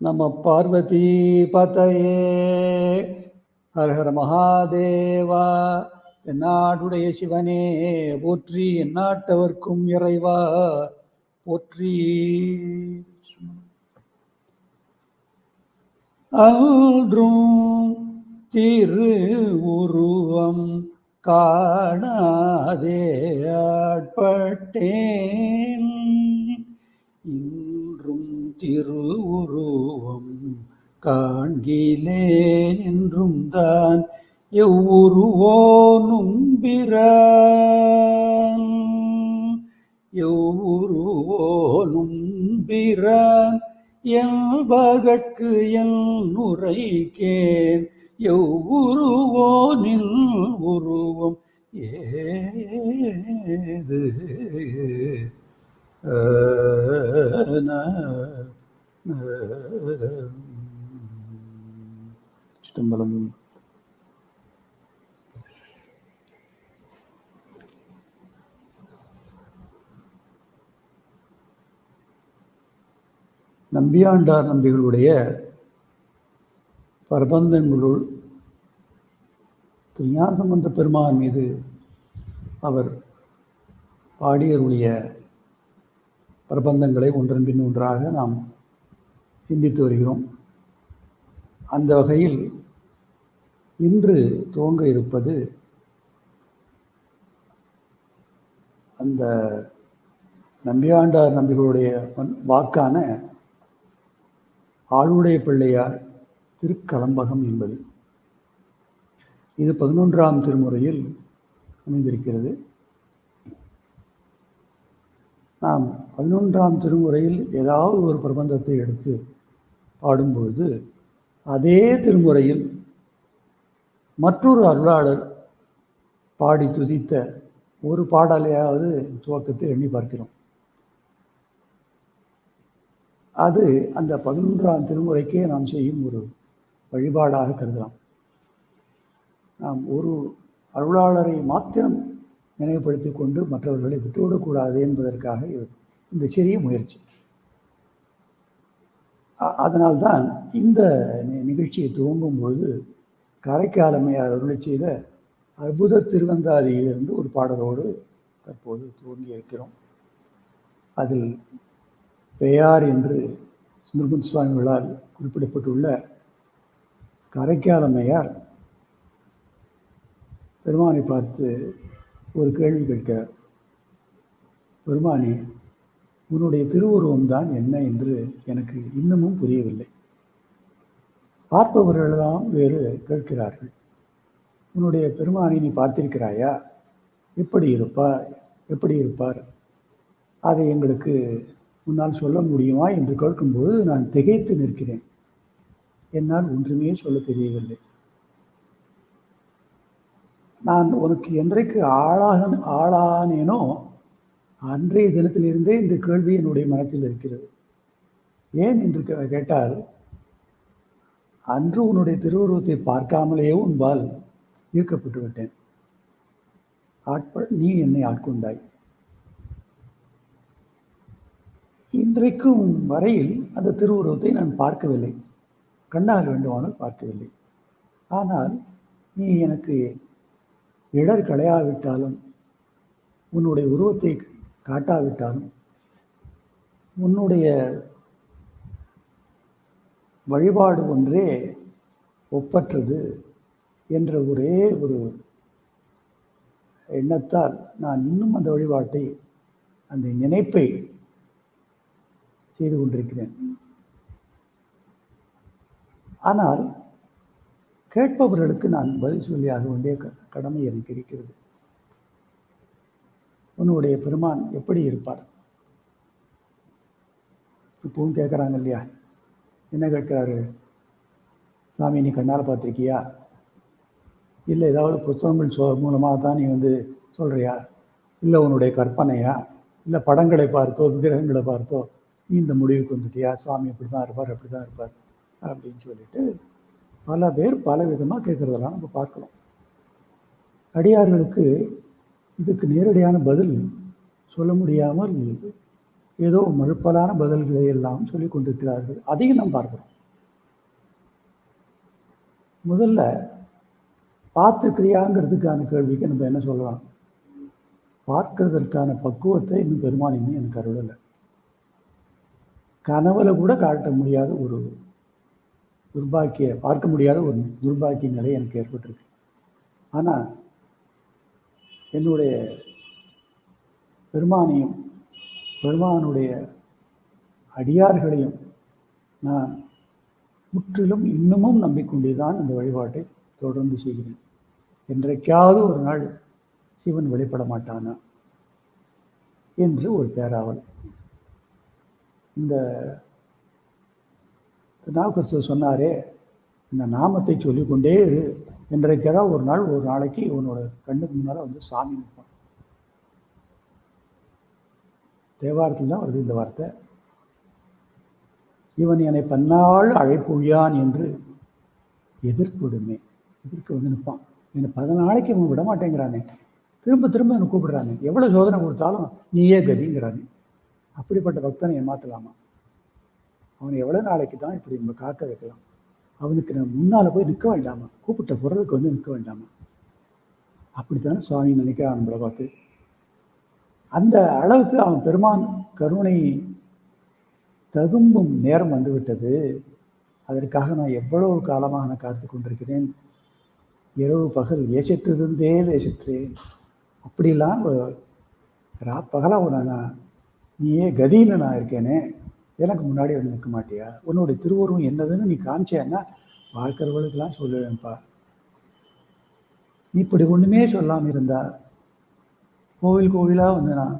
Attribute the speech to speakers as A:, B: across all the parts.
A: நம பார்வதி பதையே ஹரஹர மகாதேவா எந்நாடுடைய சிவனே போற்றி எந்நாட்டவர்க்கும் இறைவா போற்றி. அன்றும் திரு உருவம் காணாதே ஆட்பட்டேன். திருவுருவம் காண்கிலேன் என்றும் தான் எவ்வுருவோனும் பிரான் எவ்வுருவோனும் பிரான் எல்பகற்கு எல் நுரைக்கேன் எவ்வுருவோனின் உருவம் ஏது? சிதம்பரம் e, நம்பியாண்டார் நம்பிகளுடைய பிரபந்தங்களுள் திரு பெருமான் மீது அவர் பாடியருடைய பிரபந்தங்களை ஒன்றன் பின் ஒன்றாக நாம் சிந்தித்து வருகிறோம். அந்த வகையில் இன்று துவங்க இருப்பது அந்த நம்பியாண்டார் நம்பிகளுடைய வாக்கான ஆளுடைய பிள்ளையார் திருக்கலம்பகம் என்பது. இது பதினொன்றாம் திருமுறையில் அமைந்திருக்கிறது. நாம் பதினொன்றாம் திருமுறையில் ஏதாவது ஒரு பிரபந்தத்தை எடுத்து பாடும்பொழுது அதே திருமுறையில் மற்றொரு அருளாளர் பாடி துதித்த ஒரு பாடலையாவது துவக்கத்தை எண்ணி பார்க்கிறோம். அது அந்த பதினொன்றாம் திருமுறைக்கே நாம் செய்யும் ஒரு வழிபாடாக கருதலாம். நாம் ஒரு அருளாளரை மாத்திரம் நினைவுபடுத்தி கொண்டு மற்றவர்களை விட்டுவிடக்கூடாது என்பதற்காக இந்த சிறிய முயற்சி. அதனால்தான் இந்த நிகழ்ச்சியை துவங்கும் பொழுது கரைக்காலமையார் அருளை செய்த அற்புத திருவந்தாதியிலிருந்து ஒரு பாடலோடு தற்போது துவங்கி இருக்கிறோம் அதில் பெயார் என்று சுந்தரமுத்து சுவாமிகளால் குறிப்பிடப்பட்டுள்ள கரைக்காலமையார் பெருமானை பார்த்து ஒரு கேள்வி கேட்கிறார் பெருமானே உன்னுடைய திருவுருவம்தான் என்ன என்று எனக்கு இன்னமும் புரியவில்லை. பார்ப்பவர்களெல்லாம் வேறு கேட்கிறார்கள். உன்னுடைய பெருமானை நீ பார்த்திருக்கிறாயா? எப்படி இருப்பார் எப்படி இருப்பார்? அதை எங்களுக்கு உன்னால் சொல்ல முடியுமா? என்று கேட்கும்போது நான் திகைத்து நிற்கிறேன். என்னால் ஒன்றுமே சொல்ல தெரியவில்லை. நான் உனக்கு என்றைக்கு ஆளாக ஆளானேனோ அன்றைய தினத்திலிருந்தே இந்த கேள்வி என்னுடைய மனத்தில் இருக்கிறது. ஏன் என்று கேட்டால் அன்று உன்னுடைய திருவுருவத்தை பார்க்காமலேயே உன்பால் ஈர்க்கப்பட்டு விட்டேன். ஆட்ப நீ என்னை ஆட்கொண்டாய். இன்றைக்கும் வரையில் அந்த திருவுருவத்தை நான் பார்க்கவில்லை. கண்ணால் வேண்டுமானால் பார்க்கவில்லை. ஆனால் நீ எனக்கு இடர் களையாவிட்டாலும் உன்னுடைய உருவத்தை காட்டாவிட்டாலும் உன்னுடைய வழிபாடு ஒன்றே ஒப்பற்றது என்ற ஒரே ஒரு எண்ணத்தால் நான் இன்னும் அந்த வழிபாட்டை அந்த நினைப்பை செய்து கொண்டிருக்கிறேன். ஆனால் கேட்பவர்களுக்கு நான் பதில் சொல்லியாக வேண்டிய கடமை எனக்கு இருக்கிறது. உன்னுடைய பெருமான் எப்படி இருப்பார்? இப்பவும் கேட்குறாங்க இல்லையா என்ன கேட்குறாரு? சாமி நீ கண்ணால் பார்த்துருக்கியா? இல்லை ஏதாவது புத்தகங்கள் சொ மூலமாக தான் நீ வந்து சொல்கிறியா இல்லை உன்னுடைய கற்பனையா? இல்லை படங்களை பார்த்தோ விக்கிரகங்களை பார்த்தோ நீ இந்த முடிவுக்கு வந்துட்டியா? சுவாமி இப்படி தான் இருப்பார் அப்படி தான் இருப்பார் அப்படின்னு சொல்லிட்டு பல பேர் பல விதமாக கேட்குறதெல்லாம் நம்ம பார்க்கலாம் அடியார்களுக்கு இதுக்கு நேரடியான பதில் சொல்ல முடியாமல் ஏதோ மழுப்பலான பதில்களை எல்லாம் சொல்லி கொண்டிருக்கிறார்கள். அதையும் நாம் பார்க்கிறோம். முதல்ல பார்த்துக்கிறியாங்கிறதுக்கான கேள்விக்கு நம்ம என்ன சொல்லலாம்? பார்க்கறதற்கான பக்குவத்தை இன்னும் பெருமான் இன்னும் எனக்கு அருளலை. கனவுல கூட காட்ட முடியாத ஒரு துர்பாக்கிய பார்க்க முடியாத ஒரு துர்பாக்கிய நிலை எனக்கு ஏற்பட்டிருக்கு. ஆனால் என்னுடைய பெருமானையும் பெருமானுடைய அடியார்களையும் நான் முற்றிலும் இன்னமும் நம்பிக்கொண்டே தான் இந்த வழிபாட்டை தொடர்ந்து செய்கிறேன். என்றைக்காவது ஒரு நாள் சிவன் வெளிப்பட மாட்டானா என்று ஒரு பேராவல். இந்த நாவுக்கரசர் சொன்னாரே இந்த நாமத்தை சொல்லிக்கொண்டே இரு என்றைக்கேதான் ஒரு நாள் ஒரு நாளைக்கு இவனோட கண்ணுக்கு முன்னால் வந்து சாமி நிற்பான். தேவாரத்தில் தான் வருது இந்த வார்த்தை. இவன் என்னை பன்னாள் அழைப்புழியான் என்று எதிர்ப்பிடுமே எதிர்க்க வந்து நிற்பான். என்னை பதினாளைக்கு இவன் விட மாட்டேங்கிறானே. திரும்ப திரும்ப என்னை கூப்பிடுறானே. எவ்வளோ சோதனை கொடுத்தாலும் நீயே கதிங்கிறானே. அப்படிப்பட்ட பக்தனை ஏமாத்தலாமா? அவனை எவ்வளோ நாளைக்கு தான் இப்படி நம்ம காக்க வைக்கலாம்? அவனுக்கு நான் முன்னால் போய் நிற்க வேண்டாமா? கூப்பிட்ட குரலுக்கு வந்து நிற்க வேண்டாமா? அப்படித்தானே சுவாமி நினைக்கிறான் நம்மளை பார்த்து. அந்த அளவுக்கு அவன் பெருமான் கருணை ததும்பும் நேரம் வந்துவிட்டது. அதற்காக நான் எவ்வளவு காலமாக நான் காத்து கொண்டிருக்கிறேன்? இரவு பகல் ஏசிட்டிருந்தே வேசிற்றேன் அப்படிலாம் ரா பகலாக நான் நீயே கதின்னு நான் இருக்கேனே. எனக்கு முன்னாடி வந்து நிற்க மாட்டியா? உன்னோட திருவுருவம் என்னதுன்னு நீ காமிச்சேன்னா பார்க்கிறவர்களுக்கெல்லாம் சொல்லுவேன்ப்பா. நீ இப்படி ஒன்றுமே சொல்லாமல் இருந்தா கோவில் கோவிலாக வந்து நான்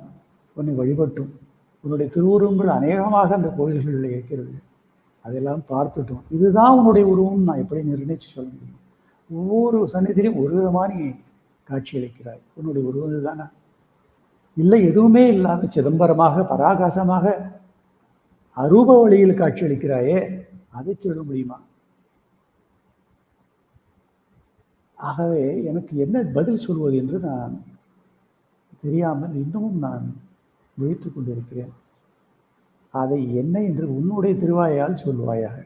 A: உன்னை வழிபட்டும். உன்னுடைய திருவுருவங்கள் அநேகமாக அந்த கோவில்களில் இருக்கிறது. அதெல்லாம் பார்த்துட்டோம். இதுதான் உன்னுடைய உருவம் நான் எப்படி நிர்ணயித்து சொல்ல முடியும்? ஒவ்வொரு சன்னிதிலையும் ஒரு விதமாக நீ காட்சியளிக்கிறாய் உன்னுடைய உருவம் தானே இல்லை எதுவுமே இல்லாமல் சிதம்பரமாக பராகாசமாக அரூப வழியில் காட்சியளிக்கிறாயே அதை சொல்ல முடியுமா? ஆகவே எனக்கு என்ன பதில் சொல்வது என்று நான் தெரியாமல் இன்னமும் நான் விழித்து கொண்டிருக்கிறேன். அதை என்ன என்று உன்னுடைய திருவாயால் சொல்வாயாக.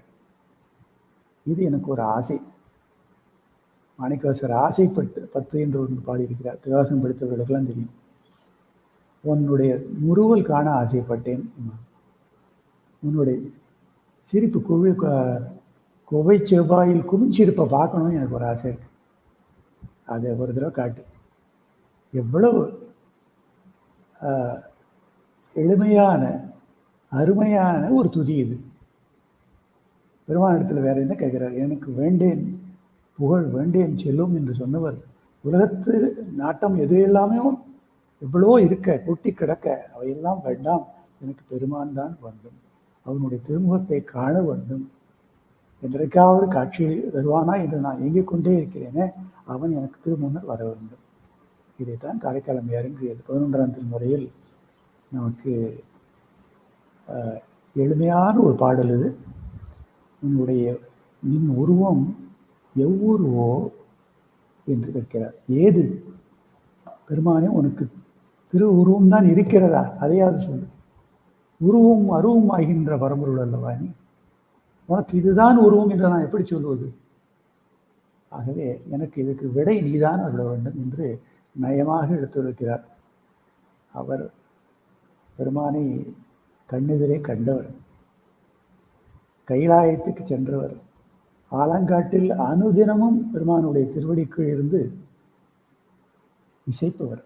A: இது எனக்கு ஒரு ஆசை. மாணிக்கவாசர் ஆசைப்பட்டு பத்து என்று ஒன்று பாடியிருக்கிறார். திருவாசம் படித்தவர்களுக்கெல்லாம் தெரியும். உன்னுடைய முறுவல் காண ஆசைப்பட்டேன். உன்னுடைய சிரிப்பு குவி குவை செவ்வாயில் குமிஞ்சிருப்பை பார்க்கணும்னு எனக்கு ஒரு ஆசை இருக்கு. அதை ஒரு தடவை காட்டு. எவ்வளவு எளிமையான அருமையான ஒரு துதி இது. பெருமானிடத்தில் வேற என்ன கேட்குறாரு? எனக்கு வேண்டேன் புகழ் வேண்டேன் செல்லும் என்று சொன்னவர். உலகத்து நாட்டம் எது எல்லாமே எவ்வளவோ இருக்க கொட்டி கிடக்க அவையெல்லாம் வேண்டாம். எனக்கு பெருமான் தான் வேண்டும் அவனுடைய திருமுகத்தை காண வேண்டும். என்றைக்காவது காட்சியில் வருவானா என்று நான் இயங்கிக் கொண்டே இருக்கிறேனே அவன் எனக்கு திருமுன்னர் வர வேண்டும். இதைத்தான் காரைக்காலம் இறங்கியது பதினொன்றாம் திருமுறையில் நமக்கு எளிமையான ஒரு பாடல் இது. உன்னுடைய நின் உருவம் எவ்வுருவோ என்று கேட்கிறார். ஏது? பெருமானே உனக்கு திரு உருவம் தான் இருக்கிறதா? அதையாவது சொல்லு. உருவும் அருவும் ஆகின்ற பரம்பொருள் அல்லவா நீ? உனக்கு இதுதான் உருவம் என்று நான் எப்படி சொல்வது? ஆகவே எனக்கு இதுக்கு விடை நீதான் அருள வேண்டும் என்று நயமாக எடுத்துரைக்கிறார். அவர் பெருமானை கண்ணெதிரே கண்டவர். கைலாயத்துக்கு சென்றவர். ஆலங்காட்டில் அனுதினமும் பெருமானுடைய திருவடிக்குள் இருந்து இசைப்பவர்.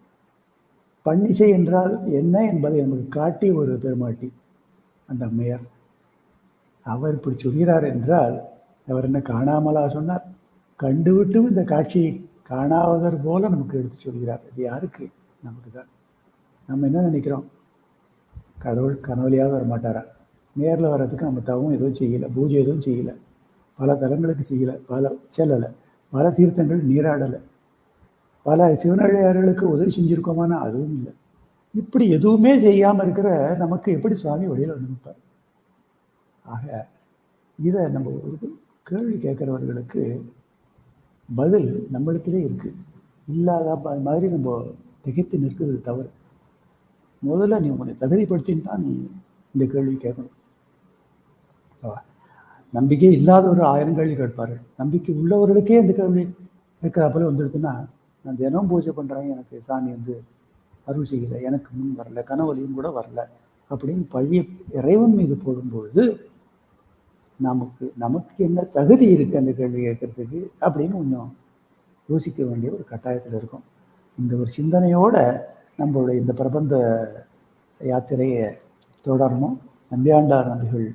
A: பன்னிசை என்றால் என்ன என்பதை நமக்கு காட்டி ஒரு பெருமாட்டி அந்த அம்மையார். அவர் இப்படி சொல்கிறார் என்றால் அவர் என்ன காணாமலா சொன்னார்? கண்டுவிட்டும் இந்த காட்சியை காணாவதர் போல நமக்கு எடுத்து சொல்கிறார். இது யாருக்கு? நமக்கு தான் நம்ம என்ன நினைக்கிறோம்? கடவுள் கனவுலையாக வர மாட்டாரா நேரில் வர்றதுக்கு நம்ம தவம் எதுவும் செய்யலை பூஜை எதுவும் செய்யலை பல தலங்களுக்கு செய்யலை பல செல்லலை பல தீர்த்தங்கள் நீராடலை. பல சிவனடியார்களுக்கு உதவி செஞ்சுருக்கோமானா அதுவும் இல்லை. இப்படி எதுவுமே செய்யாமல் இருக்கிற நமக்கு எப்படி சுவாமி வழியில் அனுப்பிப்பார் ஆக இதை நம்ம ஒரு கேள்வி கேட்குறவர்களுக்கு பதில் நம்மளுக்கிலே இருக்குது இல்லாத மாதிரி நம்ம திகைத்து நிற்கிறது தவறு. முதல்ல நீ உன்னை தகுதிப்படுத்தின்னு தான் நீ இந்த கேள்வி கேட்கணும். நம்பிக்கை இல்லாதவர்கள் ஆயிரம் கேள்வி கேட்பார் நம்பிக்கை உள்ளவர்களுக்கே இந்த கேள்வி கேட்குறாப்புல வந்துடுதுன்னா நான் தினம் பூஜை பண்ணுறேன் எனக்கு சாமி வந்து அருள் செய்யலை எனக்கு முன் வரல கனவுலையும் கூட வரல அப்படின்னு பழைய இறைவன் மீது போடும்பொழுது நமக்கு நமக்கு என்ன தகுதி இருக்குது அந்த கேள்வி கேட்கறதுக்கு அப்படின்னு கொஞ்சம் யோசிக்க வேண்டிய ஒரு கட்டாயத்தில் இருக்கும். இந்த ஒரு சிந்தனையோடு நம்மளுடைய இந்த பிரபந்த யாத்திரையை தொடரணும். நம்பியாண்டார் நம்பிகள்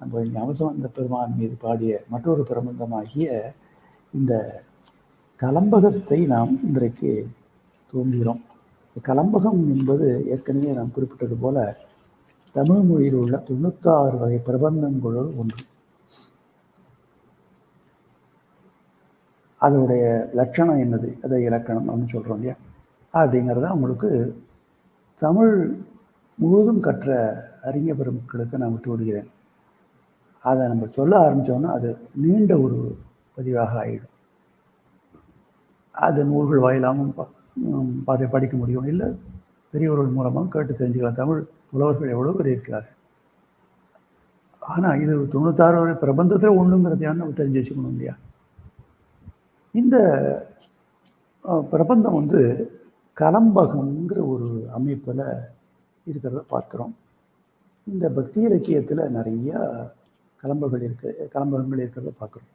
A: நம்ம ஞாபகந்த பெருமான் மீது பாடிய மற்றொரு பிரபந்தமாகிய இந்த கலம்பகத்தை நாம் இன்றைக்கு தோன்றுகிறோம் கலம்பகம் என்பது ஏற்கனவே நாம் குறிப்பிட்டது போல தமிழ் மொழியில் உள்ள தொண்ணூத்தாறு வகை பிரபந்தங்களுள் ஒன்று. அதனுடைய லட்சணம் என்னது? அதை இலக்கணம் அப்படின்னு சொல்கிறோம் இல்லையா? அப்படிங்கிறத உங்களுக்கு தமிழ் முழுவதும் கற்ற அறிஞர் பெருமக்களுக்கு நான் விட்டு விடுகிறேன். அதை நம்ம சொல்ல ஆரம்பித்தோன்னா அது நீண்ட ஒரு பதிவாக ஆகிடும் அது நூல்கள் வாயிலாகவும் அதை படிக்க முடியும். இல்லை பெரியவர்கள் மூலமாக கேட்டு தெரிஞ்சுக்கலாம். தமிழ் புலவர்கள் எவ்வளோ பேர் இருக்கிறார்கள். ஆனால் இது தொண்ணூத்தாறு பிரபந்தத்தில் ஒன்றுங்கிறதையான நம்ம தெரிஞ்சு வச்சுக்கணும் இல்லையா? இந்த பிரபந்தம் வந்து கலம்பகம்ங்கிற ஒரு அமைப்பில் இருக்கிறத பார்க்குறோம். இந்த பக்தி இலக்கியத்தில் நிறையா கலம்புகள் இருக்கு கலம்பகங்கள் இருக்கிறத பார்க்குறோம்.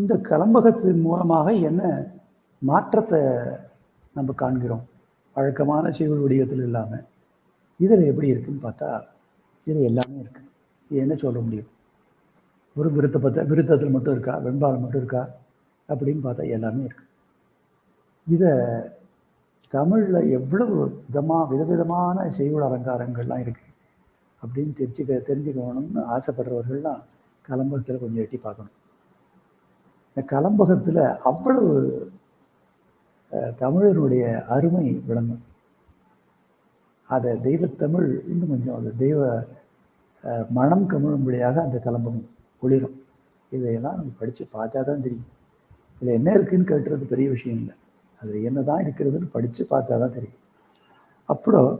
A: இந்த கலம்பகத்தின் மூலமாக என்ன மாற்றத்தை நம்ம காண்கிறோம்? வழக்கமான செய்யுள் வடிவத்தில் இல்லாமல் இதில் எப்படி இருக்குன்னு பார்த்தா இதில் எல்லாமே இருக்குது இது என்ன சொல்ல முடியும்? ஒரு விருத்த பத்த விருத்தத்தில் மட்டும் இருக்கா? வெண்பால் மட்டும் இருக்கா? அப்படின்னு பார்த்தா எல்லாமே இருக்குது இதை தமிழில் எவ்வளவு விதமாக விதவிதமான செய்யுள் அலங்காரங்கள்லாம் இருக்குது அப்படின்னு தெரிஞ்சுக்க தெரிஞ்சுக்கணும்னு ஆசைப்படுறவர்கள்லாம் கலம்பகத்தில் கொஞ்சம் எட்டி பார்க்கணும். இந்த கலம்பகத்தில் அவ்வளவு தமிழனுடைய அருமை விளங்கும். அதை தெய்வத்தமிழ் இன்னும் கொஞ்சம் அது தெய்வ மனம் கமிழும்படியாக அந்த கலம்பகம் ஒளிரும். இதையெல்லாம் நம்ம படித்து பார்த்தா தான் தெரியும். இதில் என்ன இருக்குதுன்னு கேட்டுறது பெரிய விஷயம் இல்லை. அது என்ன தான் இருக்கிறதுன்னு படித்து பார்த்தா தான் தெரியும். அப்புறம்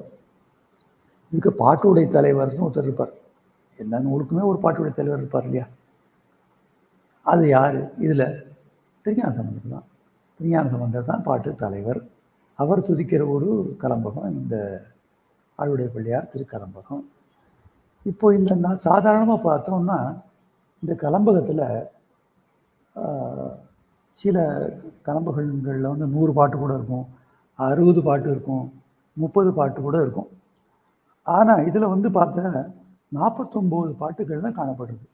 A: இதுக்கு பாட்டுடை தலைவர்னு ஒருத்தர் இருப்பார். எல்லா நூலுக்குமே ஒரு பாட்டுடை தலைவர் இருப்பார் இல்லையா? அது யார்? இதில் திருஞான சம்பந்தர் தான். திருஞான சம்பந்தர் தான் பாட்டு தலைவர். அவர் துதிக்கிற ஒரு கலம்பகம் இந்த ஆளுடைய பிள்ளையார் திருக்கலம்பகம். இப்போ இந்த நான் சாதாரணமாக பார்த்தோம்னா இந்த கலம்பகத்தில் சில கலம்பகங்களில் வந்து நூறு பாட்டு கூட இருக்கும் அறுபது பாட்டு இருக்கும் முப்பது பாட்டு கூட இருக்கும். ஆனால் இதில் வந்து பார்த்தா நாற்பத்தொம்போது பாட்டுகள் தான் காணப்படுது.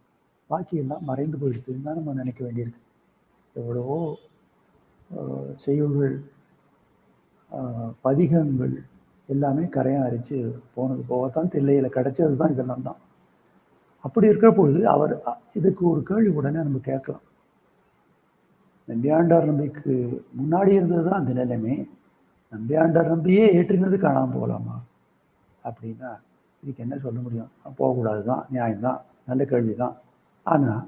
A: பாக்கியெல்லாம் மறைந்து போயிடுதுன்னு தான் நம்ம நினைக்க வேண்டியிருக்கு. எவ்வளவோ செய்யுள்கள் பதிகங்கள் எல்லாமே கரையை அரித்து போனது போகத்தான் தில்லையில் கிடைச்சது தான் இதெல்லாம் தான். அப்படி இருக்கிற பொழுது அவர் இதுக்கு ஒரு கேள்வி உடனே நம்ம கேட்கலாம். நம்பியாண்டார் நம்பிக்கு முன்னாடி இருந்தது தான் அந்த நிலைமை. நம்பியாண்டார் நம்பியே ஏற்றினது காணாமல் போகலாமா அப்படின்னா இதுக்கு என்ன சொல்ல முடியும்? போகக்கூடாது தான் நியாயம்தான் நல்ல கேள்வி தான் ஆனால்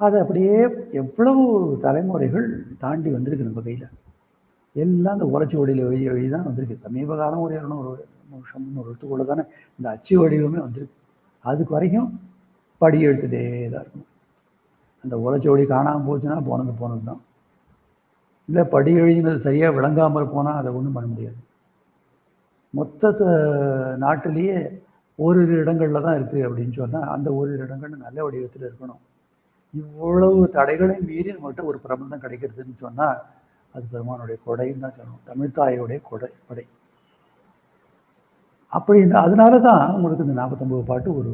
A: அது அப்படியே எவ்வளவு தலைமுறைகள் தாண்டி வந்திருக்கு நம்ம கையில். எல்லாம் இந்த உரைச்சி வடியில் வழி வழி தான் வந்திருக்கு. சமீப காலம் ஒரு இரநூறு வருஷம் முந்நூறு வருஷத்துக்குள்ள தானே இந்த அச்சு வடிவமே வந்திருக்கு. அதுக்கு வரைக்கும் படி எடுத்துகிட்டே தான் இருக்கும் அந்த உரைச்சோடி காணாமல் போச்சுன்னா போனது போனது தான் இல்லை படி எழுதினது சரியாக விளங்காமல் போனால் அதை ஒன்றும் பண்ண முடியாது. மொத்த நாட்டிலேயே ஓரிரு இடங்களில் தான் இருக்குது அப்படின்னு சொன்னால் அந்த ஓரிரு இடங்கள் நல்ல வடிவத்தில் இருக்கணும். இவ்வளவு தடைகளையும் மீறி நம்மகிட்ட ஒரு பிரபந்தம் கிடைக்கிறதுன்னு சொன்னால் அது பெருமானுடைய கொடைன்னு தான் சொல்லணும். தமிழ்தாயோடைய கொடை கொடை. அப்படி அதனால தான் உங்களுக்கு இந்த நாற்பத்தொம்பது பாட்டு ஒரு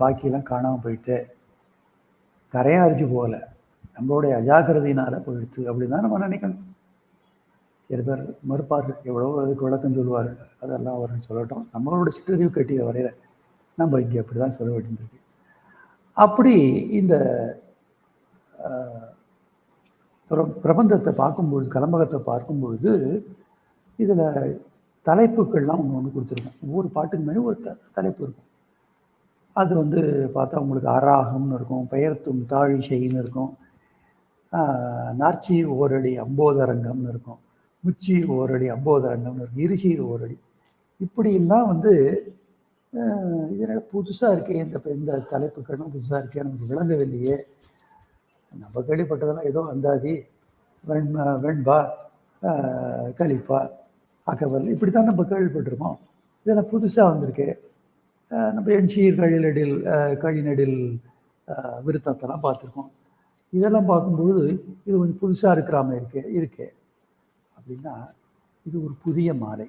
A: பாக்கியெல்லாம் காணாமல் போயிட்டு கரையாரிச்சு போகல. நம்மளுடைய அஜாக்கிரதையினால் போயிடுச்சு அப்படின்னு தான் நம்ம நினைக்கணும். சில பேர் மறுப்பார்கள் எவ்வளவோ அதுக்கு விளக்கம் சொல்லுவார்கள் அதெல்லாம் அவர் சொல்லட்டும். நம்மளோட சிற்றறிவு கட்டிய வரையில் நம்ம இங்கே அப்படி தான் சொல்ல வேண்டியிருக்கு. அப்படி இந்த பிரபந்தத்தை பார்க்கும்பொழுது கலம்பகத்தை பார்க்கும்பொழுது இதில் தலைப்புகள்லாம் ஒன்று ஒன்று கொடுத்துருக்கோம். ஒவ்வொரு பாட்டுக்கு மேலே ஒரு த தலைப்பு இருக்கும். அது வந்து பார்த்தா உங்களுக்கு அராகம்னு இருக்கும் பெயர்த்தும் தாழிசைன்னு இருக்கும். நார்ச்சி ஓரடி அம்போதரங்கம்னு இருக்கும். உச்சியில் ஓரடி அம்போதரங்கம்னு இருக்கும் இருச்சி ஓரடி. இப்படியெல்லாம் வந்து இதனால் புதுசாக இருக்கே இந்த இந்த தலைப்புகளும் புதுசாக இருக்கே நமக்கு விளங்கவில்லையே. நம்ம கேள்விப்பட்டதெல்லாம் ஏதோ அந்தாதி வெண் வெண்பா அஹ் கலிப்பா அக்கவல் இப்படி தான் நம்ம கேள்விப்பட்டிருக்கோம். இதெல்லாம் புதுசாக வந்திருக்கு. நம்ம எண்சீர் கழிநடில் கழிநடில் விருத்தத்தெல்லாம் பார்த்துருக்கோம். இதெல்லாம் பார்க்கும்பொழுது இது கொஞ்சம் புதுசாக இருக்கிற மாதிரி இருக்கு இருக்கே. அப்படின்னா இது ஒரு புதிய மாலை.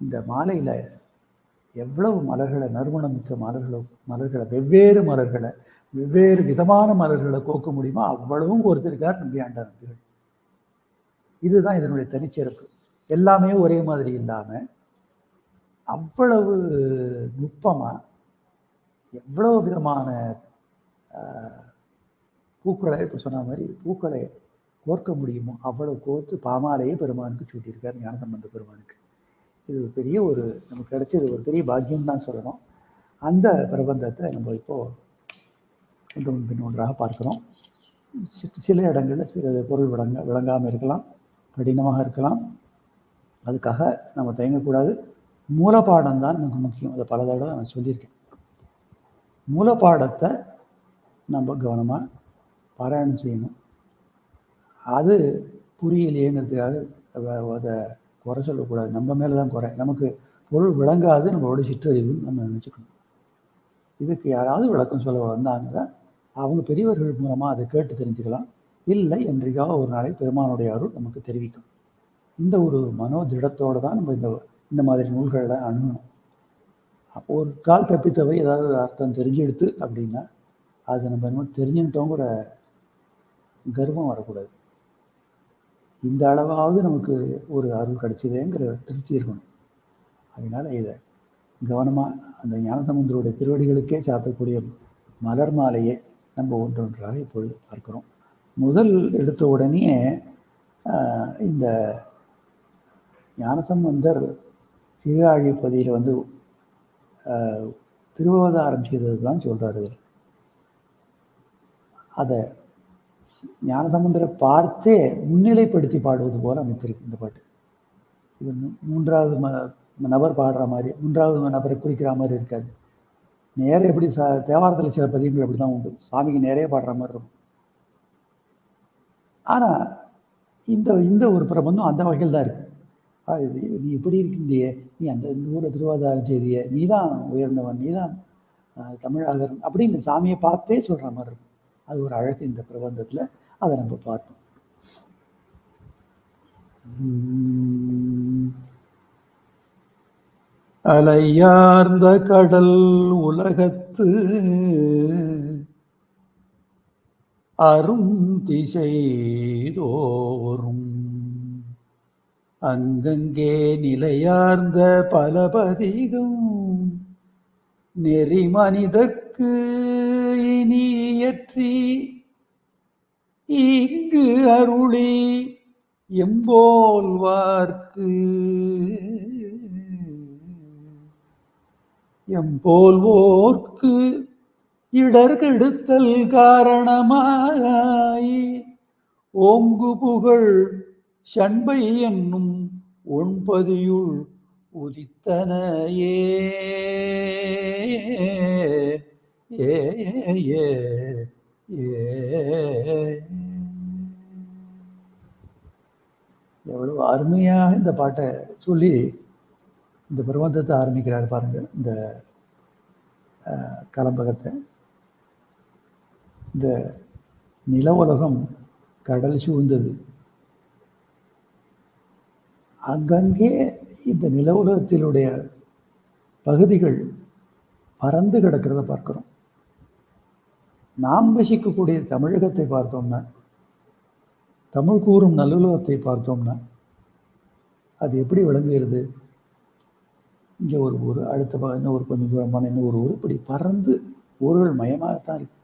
A: இந்த மாலையில் எவ்வளவு மலர்களை நறுமணமிக்க மலர்களை மலர்களை வெவ்வேறு மலர்களை வெவ்வேறு விதமான மலர்களை கோக்க முடியுமோ அவ்வளவும் ஒருத்தருக்கார் நம்பியாண்டார் நம்பிகள் இதுதான் இதனுடைய தனிச்சிறப்பு. எல்லாமே ஒரே மாதிரி இல்லாமல் அவ்வளவு நுட்பமாக எவ்வளவு விதமான பூக்களை இப்போ சொன்ன மாதிரி பூக்களை கோர்க்க முடியுமோ அவ்வளவு கோர்த்து பாமாலையே பெருமானுக்கு சூட்டியிருக்கார் ஞானசம்பந்த பெருமானுக்கு. இது ஒரு பெரிய ஒரு நமக்கு கிடைச்சது ஒரு பெரிய பாக்கியம் தான் சொல்லணும். அந்த பிரபந்தத்தை நம்ம இப்போ ஒன்று பின் ஒன்றாக பார்க்குறோம். சில இடங்களில் சில பொருள் விளங்க விளங்காமல் இருக்கலாம் கடினமாக இருக்கலாம். அதுக்காக நம்ம தயங்கக்கூடாது. மூலப்பாடம் தான் நமக்கு முக்கியம். அதை பல தடவை நான் சொல்லியிருக்கேன். மூலப்பாடத்தை நம்ம கவனமாக பாராயணம் செய்யணும். அது புரியலையேங்கிறதுக்காக அதை குறை சொல்லக்கூடாது. நம்ம மேலே தான் குறை. நமக்கு பொருள் விளங்காது நம்மளோட சிற்றறிவுன்னு நம்ம நினச்சிக்கணும். இதுக்கு யாராவது விளக்கம் சொல்ல வந்தாங்கன்னா அவங்க பெரியவர்கள் மூலமாக அதை கேட்டு தெரிஞ்சுக்கலாம். இல்லை என்றைக்காவது ஒரு நாளை பெருமானுடைய அருள் நமக்கு தெரிவிக்கும். இந்த ஒரு மனோதிடத்தோடு தான் நம்ம இந்த இந்த மாதிரி நூல்களை அணுகணும். அப்போ ஒரு கால் தப்பித்தவை ஏதாவது அர்த்தம் தெரிஞ்செடுத்து அப்படின்னா அது நம்ம என்ன தெரிஞ்சுக்கிட்டோம் கூட கர்வம் வரக்கூடாது. இந்த அளவாவது நமக்கு ஒரு அருள் கிடைச்சதேங்கிற திருப்தி இருக்கணும். அதனால் இதை கவனமாக அந்த ஞானசமுந்தருடைய திருவடிகளுக்கே சாத்தக்கூடிய மலர் மாலையை நம்ம ஒன்றொன்றாக இப்பொழுது பார்க்குறோம். முதல் எடுத்த உடனே இந்த ஞானசம்பந்தர் சீராழிப்பதியில் வந்து ஆஹ், திருவவதாரம் செய்தது தான் சொல்கிறார் அதை ஞானசமுந்தரை பார்த்தே முன்னிலைப்படுத்தி பாடுவது போல அமைத்திருக்கு இந்த பாட்டு. இது மூன்றாவது ம நபர் பாடுற மாதிரி மூன்றாவது நபரை குறிக்கிற மாதிரி இருக்காது. நேரம் எப்படி ச தேவாரத்தில் சில பதிவுகள் அப்படி தான் உண்டு. சாமிக்கு நேரே பாடுற மாதிரி இருக்கும். ஆனால் இந்த இந்த ஒரு பிரபந்தம் அந்த வகையில் தான் இருக்கு. நீ இப்படி இருக்கின்றியே நீ அந்த இந்த ஊரில் திருவாதாரம் செய்திய நீ தான் உயர்ந்தவன் நீ தான் தமிழாகரன் அப்படின்னு சாமியை பார்த்தே சொல்கிற மாதிரி இருக்கும். அது ஒரு அழகு இந்த பிரபந்தத்தில். அதை நம்ம பார்த்தோம். அலையார்ந்த கடல் உலகத்து அரும் திசைதோறும் அங்கங்கே நிலையார்ந்த பலபதிகம் நெறி மனிதற்கு இயற்றி இங்கு அருளி எம்போல்வார்க்கு. எம்போல்வோர்க்கு இடர்கெடுத்தல் காரணமாய். ஓங்கு புகழ் சண்பை என்னும் ஒன்பதியுள் உதித்தனையே. ஏ ஏ ஏ எவ்வளவு அருமையாக இந்த பாட்டை சொல்லி இந்த பிரபந்தத்தை ஆரம்பிக்கிறார் பாருங்க இந்த கலம்பகத்தை. இந்த நில உலகம் கடல் சூழ்ந்தது. அங்கங்கே இந்த நில உலகத்தினுடைய பகுதிகள் பறந்து கிடக்கிறத பார்க்குறோம். நாம் வசிக்கக்கூடிய தமிழகத்தை பார்த்தோம்னா தமிழ் கூறும் நல்லுலகத்தை பார்த்தோம்னா அது எப்படி விளங்குகிறது? இங்கே ஒரு ஊர் அடுத்த ப- இன்னும் ஒரு கொஞ்சம் தூரமான இன்னும் ஒரு ஊர் இப்படி பறந்து ஊர்கள் மயமாகத்தான் இருக்கு.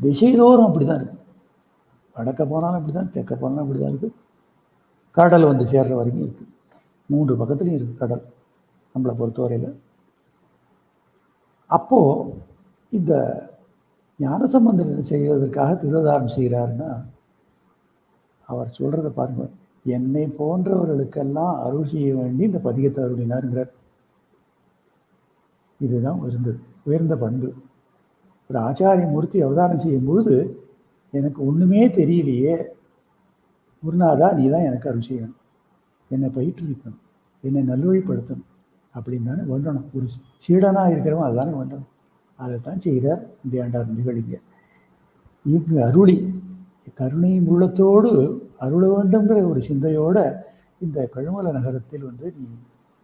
A: திசைதோறும் அப்படி தான் இருக்கு. வடக்க போனாலும் அப்படி தான் தெற்க போனாலும் அப்படி தான் இருக்குது கடல் வந்து சேர்ற வரைக்கும் இருக்குது மூன்று பக்கத்துலையும் இருக்குது கடல் நம்மளை பொறுத்தவரையில். அப்போது இந்த ஞானசம்பந்தர் செய்வதற்காக திருவதாரம் செய்கிறாருன்னா அவர் சொல்கிறத பாருங்க. என்னை போன்றவர்களுக்கெல்லாம் அருள் செய்ய வேண்டி இந்த பதிகத்தை அருளினாருங்கிறார். இதுதான் உயர்ந்தது உயர்ந்த பண்பு. ஒரு ஆச்சாரிய மூர்த்தி அவதாரம் செய்யும்போது எனக்கு ஒன்றுமே தெரியலையே. குருநாதா நீ தான் எனக்கு அருள் செய்யணும். என்னை பயிற்றுவிக்கணும். என்னை நல்வழிப்படுத்தணும். அப்படின்னு தானே வேண்டணும் ஒரு சீடனாக இருக்கிறவன் அதுதானே வேண்டணும் அதைத்தான் செய்கிறார் இந்த ஆண்டார் நிகழ்ங்க. இங்கு அருளி கருணையும் உள்ளத்தோடு அருள வேண்டுங்கிற ஒரு சிந்தையோட இந்த கழுமல நகரத்தில் வந்து நீ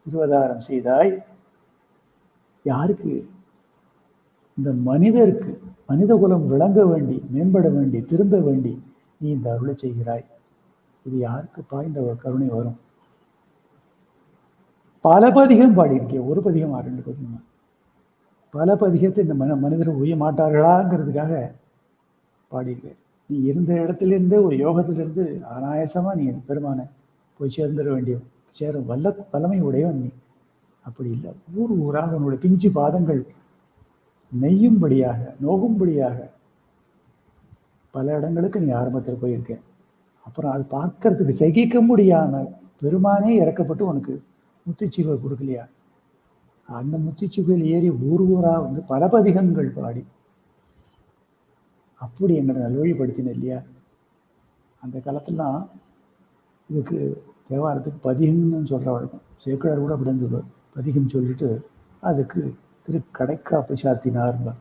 A: திருவதாரம் செய்தாய். யாருக்கு? இந்த மனிதருக்கு மனித குலம் விளங்க வேண்டி மேம்பட வேண்டி திருந்த வேண்டி நீ இந்த அருளை செய்கிறாய். இது யாருக்கு பாய்ந்த கருணை வரும்? பல பதிகம் பாடியிருக்கேன் ஒரு பதிகம் ரெண்டு பதிகமா? பல பதிகத்தை இந்த மன மனிதர்கள் உய மாட்டார்களாங்கிறதுக்காக பாடியிருக்கேன். நீ இருந்த இடத்துலேருந்து ஒரு யோகத்திலிருந்து அனாயசமாக நீ பெருமான போய் சேர்ந்துட வேண்டிய சேரும் வல்ல வல்லமை உடையவன் நீ. அப்படி இல்லை. ஊர் ஊராக உன்னுடைய பிஞ்சு பாதங்கள் நெய்யும்படியாக நோகும்படியாக பல இடங்களுக்கு நீ ஆரம்பத்தில் போயிருக்கேன். அப்புறம் அது பார்க்கறதுக்கு சகிக்க முடியாமல் பெருமானே இறக்கப்பட்டு உனக்கு முத்துச்சீவை கொடுக்கலையா? அந்த முத்திச்சுகையில் ஏறி ஊர் ஊராக வந்து பல பதிகங்கள் பாடி. அப்படி எங்களை நல்வழிப்படுத்தின இல்லையா? அந்த காலத்துலாம் இதுக்கு தேவாரத்துக்கு பதிகம்னு சொல்கிற வழக்கம். சேக்கடார் கூட அப்படின்னு சொல்லுவார். பதிகம் சொல்லிட்டு அதுக்கு திரு கடைக்காப்பு சாத்தினார்பார்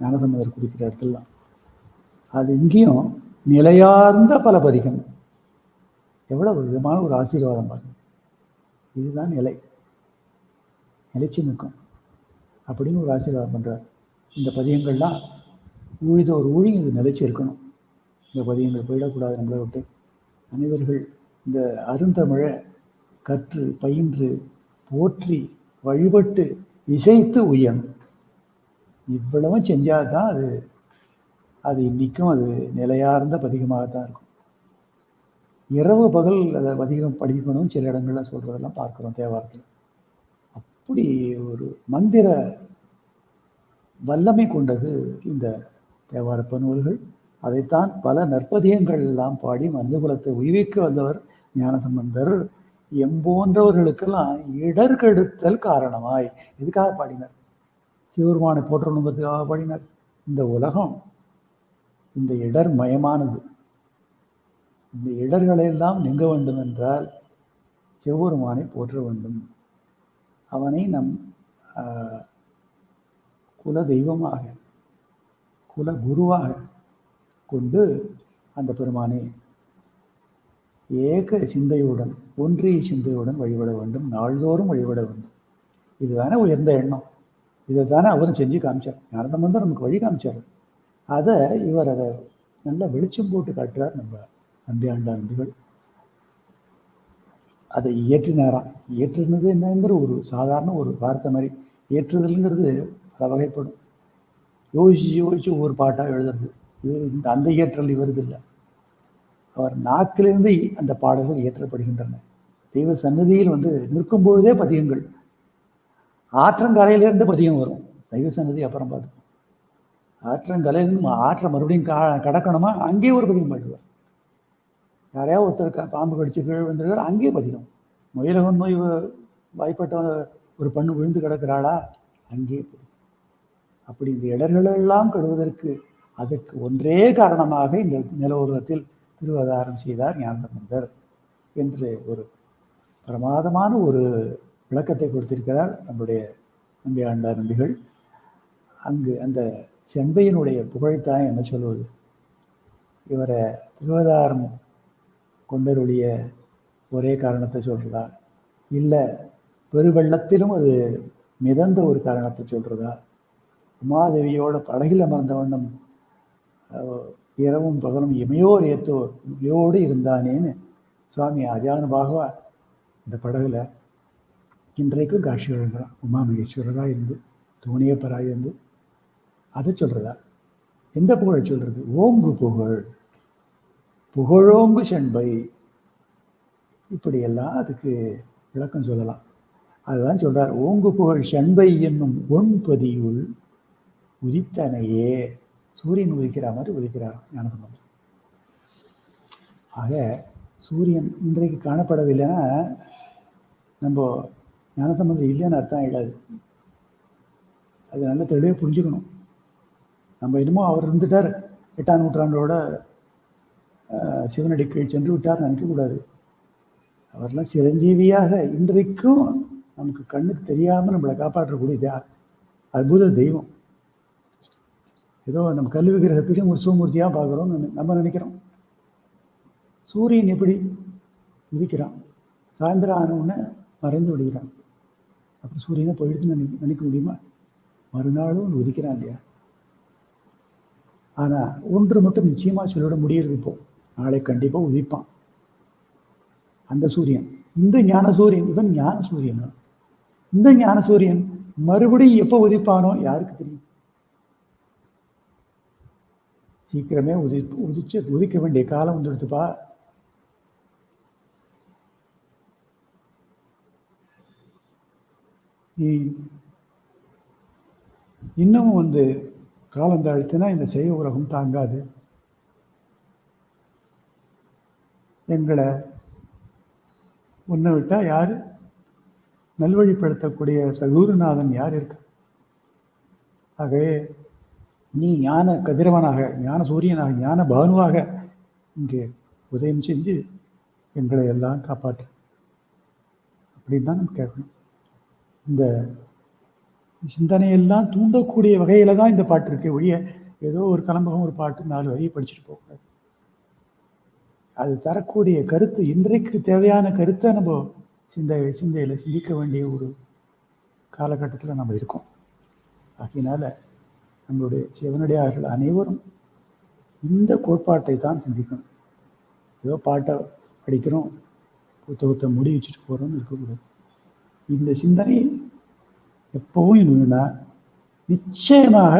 A: ஞானசம்பந்தர் குடிக்கிற இடத்துலாம் அது இங்கேயும் நிலையார்ந்த பல பதிகம். எவ்வளவு விதமான ஒரு ஆசீர்வாதம் பாருங்க. இதுதான் நிலை. நிலைச்சு நிற்கும். அப்படின்னு ஒரு ஆசீர்வாதம் பண்ணுறார் இந்த பதியங்கள்லாம் ஊழித ஒரு ஊழி இது நிலைச்சு இருக்கணும். இந்த பதியங்கள் போயிடக்கூடாது நம்மளை விட்டு. மனிதர்கள் இந்த அருந்தமிழை கற்று பயின்று போற்றி வழிபட்டு இசைத்து உயணும் இவ்வளவும் செஞ்சால் தான் அது அது இன்றைக்கும் அது நிலையார்ந்த பதிகமாக தான் இருக்கும். இரவு பகல் அதை பதிகம் படிக்கணும் சில இடங்கள்லாம் சொல்கிறதெல்லாம் பார்க்குறோம் தேவாரத்தில். அப்படி ஒரு மந்திர வல்லமை கொண்டது இந்த தேவாரப்ப நூல்கள் அதைத்தான் பல நற்பதியங்கள் எல்லாம் பாடி மனிதகுலத்தை உய்விக்க வந்தவர் ஞானசம்பந்தர். எம்போன்றவர்களுக்கெல்லாம் இடர்கெடுத்தல் காரணமாய் எதுக்காக பாடினார். சிவருமானை போற்றணுங்கிறதுக்காக பாடினார். இந்த உலகம் இந்த இடர் மயமானது. இந்த இடர்களையெல்லாம் நீங்க வேண்டும் என்றால் சிவபெருமானை போற்ற வேண்டும். அவனை நம் குல தெய்வமாக குல குருவாக கொண்டு அந்த பெருமானை ஏக சிந்தையுடன் ஒன்றிய சிந்தையுடன் வழிபட வேண்டும். நாள்தோறும் வழிபட வேண்டும். இதுதானே உயர்ந்த எண்ணம். இதை தானே அவரும் செஞ்சு காமிச்சார். ஞானசம்பந்தர் நமக்கு வழி காமிச்சார். அதை இவர் அதை நல்லா வெளிச்சம் போட்டு காட்டுறார் நம்ம நம்பியாண்டா அன்புகள் அதை இயற்றினாராம். இயற்றுனது என்னங்கிற ஒரு சாதாரண ஒரு வார்த்தை மாதிரி. இயற்றுதல்ங்கிறது பல வகைப்படும். யோசிச்சு யோசிச்சு ஒவ்வொரு பாட்டாக எழுதுறது. இவர் இந்த அந்த இயற்றல் இவரது இல்லை. அவர் நாக்கிலிருந்து அந்த பாடல்கள் இயற்றப்படுகின்றன. தெய்வ சன்னதியில் வந்து நிற்கும் பொழுதே பதியங்கள் ஆற்றங்கரையிலேருந்து பதியம் வரும். தெய்வ சன்னதி அப்புறம் பார்த்துப்போம். ஆற்றங்கரையிலிருந்து ஆற்ற மறுபடியும் கா கடக்கணுமா? அங்கேயே ஒரு பதியம் பாடுவார். யாரையா ஒருத்தர் பாம்பு கடிச்சு கீழே விழுந்துருக்கார் அங்கேயே பதியும் முயலகம் நோய் வாய்ப்பட்ட ஒரு பண்ணு விழுந்து கிடக்கிறாளா? அங்கேயே பதியும் அப்படி இந்த இடர்களெல்லாம் கெடுவதற்கு அதற்கு ஒன்றே காரணமாக இந்த நில உலகத்தில் திருவதாரம் செய்தார் ஞானசம்பந்தர் என்று ஒரு பிரமாதமான ஒரு விளக்கத்தை கொடுத்திருக்கிறார் நம்முடைய நம்பி ஆண்டார் நம்பிகள் அங்கு அந்த செண்பையினுடைய புகழ்த்தான் என்ன சொல்வது? இவரை திருவதாரம் கொண்டருடைய ஒரே காரணத்தை சொல்றதா? இல்லை பெருவெள்ளத்திலும் அது மிதந்த ஒரு காரணத்தை சொல்றதா? உமாதேவியோட படகில் அமர்ந்த வண்ணம் இரவும் பகலும் இமையோர் ஏத்தோ இமையோடு இருந்தானேன்னு சுவாமி அஜானுபாகவா இந்த படகுல இன்றைக்கும் காட்சி வழங்குறான். உமா மகேஸ்வரராக இருந்து தோணியப்பராக இருந்து அதை சொல்றதா? எந்த புகழை சொல்றது? ஓங்கு புகழ். புகழோங்கு செண்பை. இப்படியெல்லாம் அதுக்கு விளக்கம் சொல்லலாம். அதுதான் சொல்றார் ஓங்கு புகழ் செண்பை என்னும் ஒன்பதியுள் உதித்தனையே. சூரியன் உதிக்கிற மாதிரி உதிக்கிறார் ஞானசம்பந்தம் ஆக சூரியன் இன்றைக்கு காணப்படவில்லைன்னா நம்ம ஞானசம்பந்தம் இல்லைன்னு அர்த்தம் ஆகிடாது அது. நல்ல தெளிவாக புரிஞ்சுக்கணும். நம்ம இன்னமும் அவர் இருந்துட்டார் எட்டாம் நூற்றாண்டோட சிவனடி கீழ் சென்று விட்டார் நினைக்கக்கூடாது அவர்லாம் சிரஞ்சீவியாக இன்றைக்கும் நமக்கு கண்ணுக்கு தெரியாமல் நம்மளை காப்பாற்றக்கூடிய தியார் அற்புத தெய்வம். ஏதோ நம்ம கல்வி விக்கிரகத்திலையும் உற்சவமூர்த்தியாக பார்க்குறோம்னு நம்ம நினைக்கிறோம். சூரியன் எப்படி உதிக்கிறான்? சாயந்தரம் ஆனவுடனே மறைந்து விடுகிறான். அப்புறம் சூரியனை போயிடுதுன்னு நினை நினைக்க முடியுமா? மறுநாளும் ஒன்று உதிக்கிறான் இல்லையா? ஆனால் ஒன்று மட்டும் நிச்சயமாக சொல்லிவிட முடியறது இப்போது நாளை கண்டிப்பாக உதிப்பான். அந்த சூரியன். இந்த ஞான சூரியன் இவன் ஞான சூரியன்? இந்த ஞான சூரியன் மறுபடியும் எப்போ உதிப்பானோ யாருக்கு தெரியும்? சீக்கிரமே உதி உதிச்சு உதிக்க வேண்டிய காலம் வந்துடுத்துப்பா. நீ இன்னமும் வந்து காலம் தாழ்த்தினா இந்த செய்ய உலகம் தாங்காது. எங்களை உன்னை விட்டால் யார்? நல்வழிப்படுத்தக்கூடிய சகுருநாதன் யார் இருக்கா? ஆகவே நீ ஞான கதிரவனாக ஞான சூரியனாக ஞான பானுவாக இங்கே உதயம் செஞ்சு எங்களை எல்லாம் காப்பாற்று. அப்படின்னு தான் நம்ம கேட்கணும். இந்த சிந்தனையெல்லாம் தூண்டக்கூடிய வகையில் தான் இந்த பாட்டு இருக்கே ஒழிய ஏதோ ஒரு கலம்பகம் ஒரு பாட்டு நாலு வரியை படிச்சுட்டு போகக்கூடாது. அது தரக்கூடிய கருத்து இன்றைக்கு தேவையான கருத்தை நம்ம சிந்தை சிந்தையில் சிந்திக்க வேண்டிய ஒரு காலகட்டத்தில் நம்ம இருக்கோம். ஆகையினால நம்மளுடைய சிவனடியார்கள் அனைவரும் இந்த கோட்பாட்டை தான் சிந்திக்கணும். ஏதோ பாட்டை படிக்கிறோம் புத்தகத்தை முடி வச்சுட்டு போகிறோம்னு இருக்கக்கூடாது. இந்த சிந்தனை எப்பவும் இருந்ததுன்னா நிச்சயமாக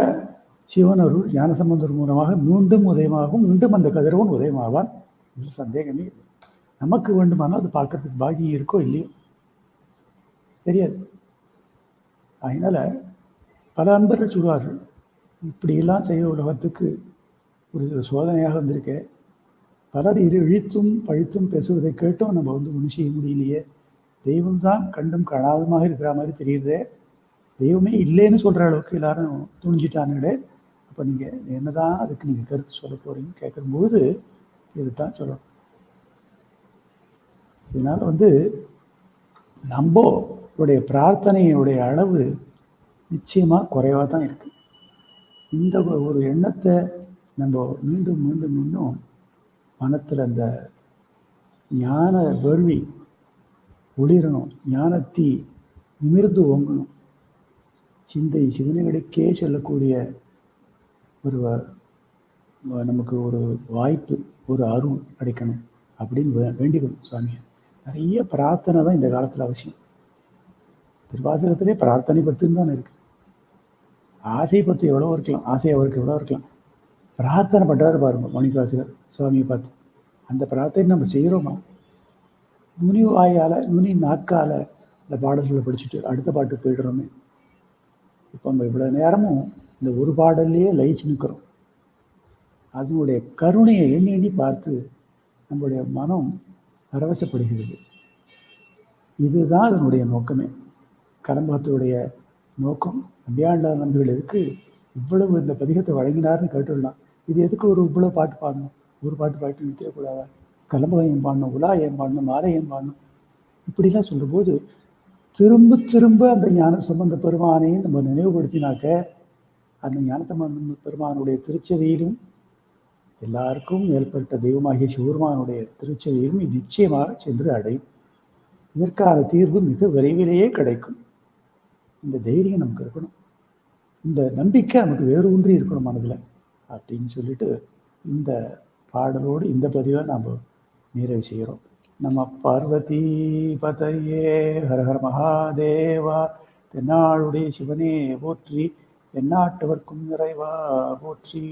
A: சிவனருள் ஞானசம்பந்தர் மூலமாக மீண்டும் உதயமாகும் மீண்டும் அந்த கதிரவன் உதயமாவான். இதில் சந்தேகமே இல்லை. நமக்கு வேண்டுமானால் அது பார்க்கறதுக்கு பாக்கியம் இருக்கோ இல்லையோ? தெரியாது. அதனால பல அன்பர்கள் சொல்வார்கள் இப்படியெல்லாம் செய்ய உலகத்துக்கு ஒரு சோதனையாக வந்திருக்க. பலர் இரு இழித்தும் பழித்தும் பேசுவதை கேட்டும் நம்ம வந்து ஒன்றும் செய்ய முடியலையே. தெய்வம் தான் கண்டும் காணாதமாக இருக்கிற மாதிரி தெரியுதே. தெய்வமே இல்லைன்னு சொல்கிற அளவுக்கு எல்லாரும் துணிஞ்சிட்டானுங்களே. அப்போ நீங்கள் என்னதான் அதுக்கு நீங்கள் கருத்து சொல்ல போகிறீங்க கேட்கும்போது இதுதான் சொல்லணும் இதனால் வந்து நம்மளுடைய பிரார்த்தனையுடைய அளவு நிச்சயமாக குறைவாக தான் இருக்குது இந்த ஒரு எண்ணத்தை நம்ம மீண்டும் மீண்டும் மீண்டும் மனத்தில் அந்த ஞான வேள்வி ஒளிரணும் ஞானத்தி நிமிர்ந்து ஓங்கணும். சிந்தை சிந்தனைகளுக்கே செல்லக்கூடிய ஒரு நமக்கு ஒரு வாய்ப்பு. ஒரு அருள் கிடைக்கணும் அப்படின்னு வே- வேண்டிக்கணும் சுவாமியை. நிறைய பிரார்த்தனை தான் இந்த காலத்தில் அவசியம். திருவாசகத்திலே பிரார்த்தனை பற்றியும் தான் இருக்கு. ஆசை பற்றி எவ்வளோ இருக்கலாம் ஆசை அவருக்கு எவ்வளோ இருக்கலாம். பிரார்த்தனை பண்ணுறாரு பாருங்க மணிக்காசிகர் சுவாமியை பார்த்து. அந்த பிரார்த்தனை நம்ம செய்கிறோமா நுனி வாயால் நுனி நாக்கால் இந்த பாடல்களை படிச்சுட்டு அடுத்த பாட்டுக்கு போயிடுறோமே. இப்போ நம்ம இவ்வளோ நேரமும் இந்த ஒரு பாடல்லையே லயிச்சு நிற்கிறோம் அதனுடைய கருணையை எண்ணி எண்ணி பார்த்து நம்முடைய மனம் பரவசப்படுகிறது. இதுதான் அதனுடைய நோக்கமே. கடம்பகத்துடைய நோக்கம் அம்பியாண்டார் நம்பிகளுக்கு இவ்வளவு இந்த பதிகத்தை வழங்கினார்னு கேட்டுடலாம். இது எதுக்கு ஒரு இவ்வளோ பாட்டு பாடணும்? ஒரு பாட்டு பாட்டு நிறுத்திடக்கூடாதா கலம்பகம் ஏன் பாடணும்? உலா ஏன் பாடணும்? மாலை ஏன் பாடணும்? இப்படிலாம் சொல்லும்போது திரும்ப திரும்ப அந்த ஞான சம்பந்த பெருமானையும் நம்ம நினைவுபடுத்தினாக்க அந்த ஞான சம்பந்த பெருமானுடைய திருச்செவியிலும் எல்லாருக்கும் மேற்பட்ட தெய்வமாகிய சிவருமானுடைய திருச்செவியிலும் நிச்சயமாக சென்று அடையும். இதற்கான தீர்வு மிக விரைவிலேயே கிடைக்கும். இந்த தைரியம் நமக்கு இருக்கணும். இந்த நம்பிக்கை நமக்கு வேறு ஒன்றி இருக்கணும் மனதில். அப்படின்னு சொல்லிட்டு இந்த பாடலோடு இந்த பதிவை நாம் நிறைவு செய்கிறோம். நம்ம பார்வதி பதையே ஹரஹர மகாதேவா தென்னாளுடைய சிவனே போற்றி எந்நாட்டவர்க்கும் நிறைவா போற்றி.